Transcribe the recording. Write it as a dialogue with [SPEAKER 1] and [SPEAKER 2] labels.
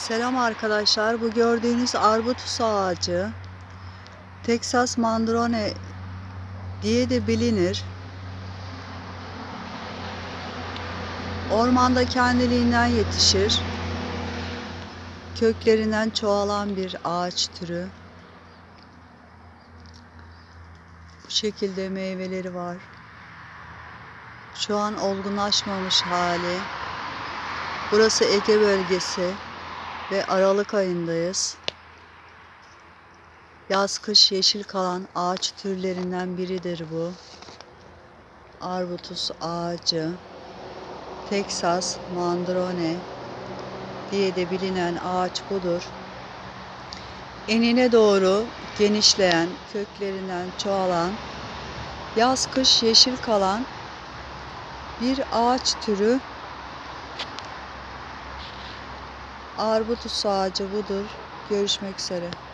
[SPEAKER 1] Selam arkadaşlar. Bu gördüğünüz arbutus ağacı Texas mandrone diye de bilinir. Ormanda kendiliğinden yetişir. Köklerinden çoğalan bir ağaç türü. Bu şekilde meyveleri var. Şu an olgunlaşmamış hali. Burası Ege bölgesi ve Aralık ayındayız. Yaz kış yeşil kalan ağaç türlerinden biridir bu. Arbutus ağacı, Texas mandrone diye de bilinen ağaç budur. Enine doğru genişleyen, köklerinden çoğalan, yaz kış yeşil kalan bir ağaç türü Arbutus ağacı budur. Görüşmek üzere.